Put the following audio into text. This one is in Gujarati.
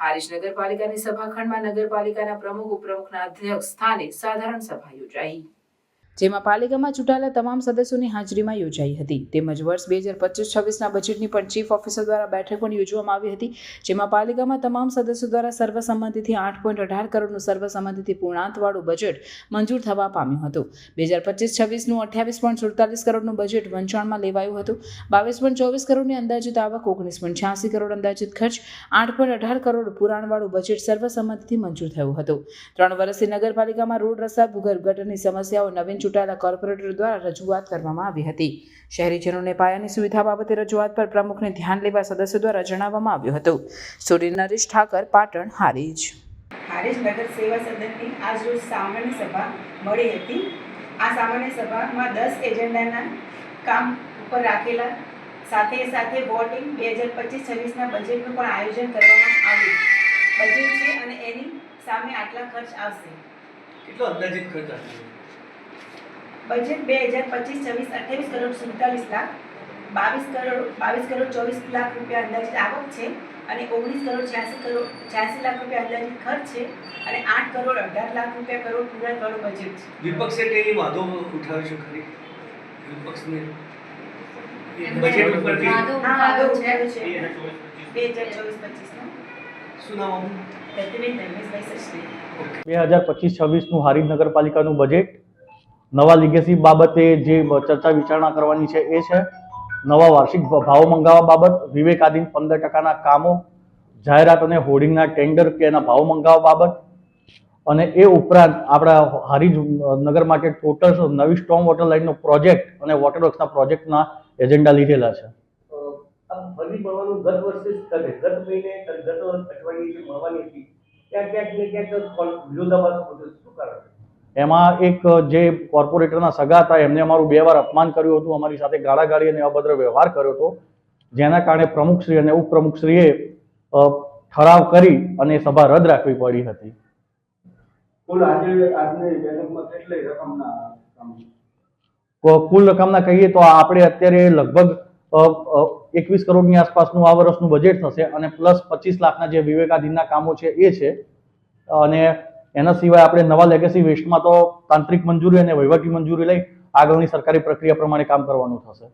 હારીજ નગરપાલિકાની સભાખંડમાં નગરપાલિકાના પ્રમુખ ઉપપ્રમુખના અધ્યક્ષ સ્થાને સાધારણ સભા યોજાઈ. જેમાં પાલિકામાં ચૂંટાયેલા તમામ સદસ્યોની હાજરીમાં યોજાઈ હતી. તેમજ વર્ષ બે હજાર પચીસ છવ્વીસના બજેટની પણ ચીફ ઓફિસર દ્વારા બેઠક પણ યોજવામાં આવી હતી, જેમાં પાલિકામાં તમામ સદસ્યો દ્વારા સર્વસંમતિથી આઠ પોઈન્ટ અઢાર કરોડનું સર્વસંમતિથી પૂર્ણાંતવાળું બજેટ મંજૂર થવા પામ્યું હતું. બે હજાર પચીસ છવ્વીસનું અઠ્યાવીસ પોઈન્ટ સુડતાલીસ કરોડનું બજેટ વંચાણમાં લેવાયું હતું. બાવીસ પોઈન્ટ ચોવીસ કરોડની અંદાજિત આવક, ઓગણીસ પોઈન્ટ છ્યાસી કરોડ અંદાજિત ખર્ચ, આઠ પોઈન્ટ અઢાર કરોડ પુરાણવાળું બજેટ સર્વસંમતિથી મંજૂર થયું હતું. ત્રણ વર્ષથી નગરપાલિકામાં રોડ રસ્તા ભૂગર્ભ ગટરની સમસ્યાઓ નવીન ચૂંટાયેલા કોર્પોરેટર દ્વારા રજૂઆત કરવામાં આવી હતી. શહેરીજનોને પાયાની સુવિધા બાબતે રજૂઆત પર પ્રમુખને ધ્યાન લેવા સદસ્યો દ્વારા જણાવવામાં આવ્યું હતું. સુરી નરેશ ઠાકર પાટણ હારીજ. હારીજ નગર સેવા સદનની આજરોજ સામાન્ય સભા મળી હતી. આ સામાન્ય સભામાં દસ એજન્ડાના કામ ઉપર રાખેલા સાથે સાથે વોટિંગ બે હજાર પચીસ છવ્વીસના બજેટનું પણ આયોજન કરવામાં આવ્યું. બજેટ છે અને એની સામે આટલા ખર્ચ આવશે. કેટલો અંદાજિત ખર્ચ આવશે? બજેટ બે હજાર પચીસ છવ્વીસ અઠ્યાવીસ કરોડ સુડતાલીસ લાખ બાવીસ કરોડ બાવીસ કરોડ ચોવીસ લાખ રૂપિયા અંદાજિત આવક છે અને ઓગણીસ કરોડ છ્યાસી કરોડ છ્યાસી લાખ રૂપિયા અંદાજિત ખર્ચ છે અને આઠ કરોડ અઢાર લાખ રૂપિયા કરોડ પૂરાવાળું બજેટ છે. વિપક્ષે કઈ વાંધો ઉઠાવ્યો છે ખરી? વિપક્ષને બજેટ ઉપરથી હા વાંધો ઉઠાવ્યો છે. બે હજાર ચોવીસ પચીસનો શું નામ પ્રતિબેન ધર્મેશભાઈ સચદે બે હજાર પચીસ છવ્વીસનું હારીજ નગરપાલિકાનું બજેટ નવા લિગેસી બાબતે જે ચર્ચા વિચારણા કરવાની છે એ છે, નવા વાર્ષિક ભાવ મંગાવવા બાબત, વિવેકાધીન પંદર ટકાના કામો, જાહેરાત અને હોર્ડિંગના ટેન્ડર કે એના ભાવ મંગાવવા બાબત અને એ ઉપરાંત આપણા હારીજ નગર માટે ટોટલ નવી સ્ટ્રોંગ વોટર લાઇનનો પ્રોજેક્ટ અને વોટર વર્ક્સના પ્રોજેક્ટના એજન્ડા લીધેલા છે. ગત વર્ષે કારણ? એમાં એક જે કોર્પોરેટરના સગા હતા એમને અમારું બે વાર અપમાન કર્યું હતું અમારી સાથે ગાળાગાળી અને અભદ્ર વ્યવહાર કર્યો હતો. જેના કારણે પ્રમુખશ્રી અને ઉપપ્રમુખશ્રીએ ઠરાવ કરી અને સભા રદ રાખવી પડી હતી. કુલ રકમના કહીએ તો આપણે અત્યારે લગભગ એકવીસ કરોડની આસપાસનું આ વર્ષનું બજેટ થશે અને પ્લસ પચીસ લાખના જે વિવેકાધીનના કામો છે એ છે. અને એના સિવાય આપણે નવા લેગેસી વેસ્ટમાં તો તાંત્રિક મંજૂરી અને વહીવટી મંજૂરી લઈ આગળની સરકારી પ્રક્રિયા પ્રમાણે કામ કરવાનું થશે.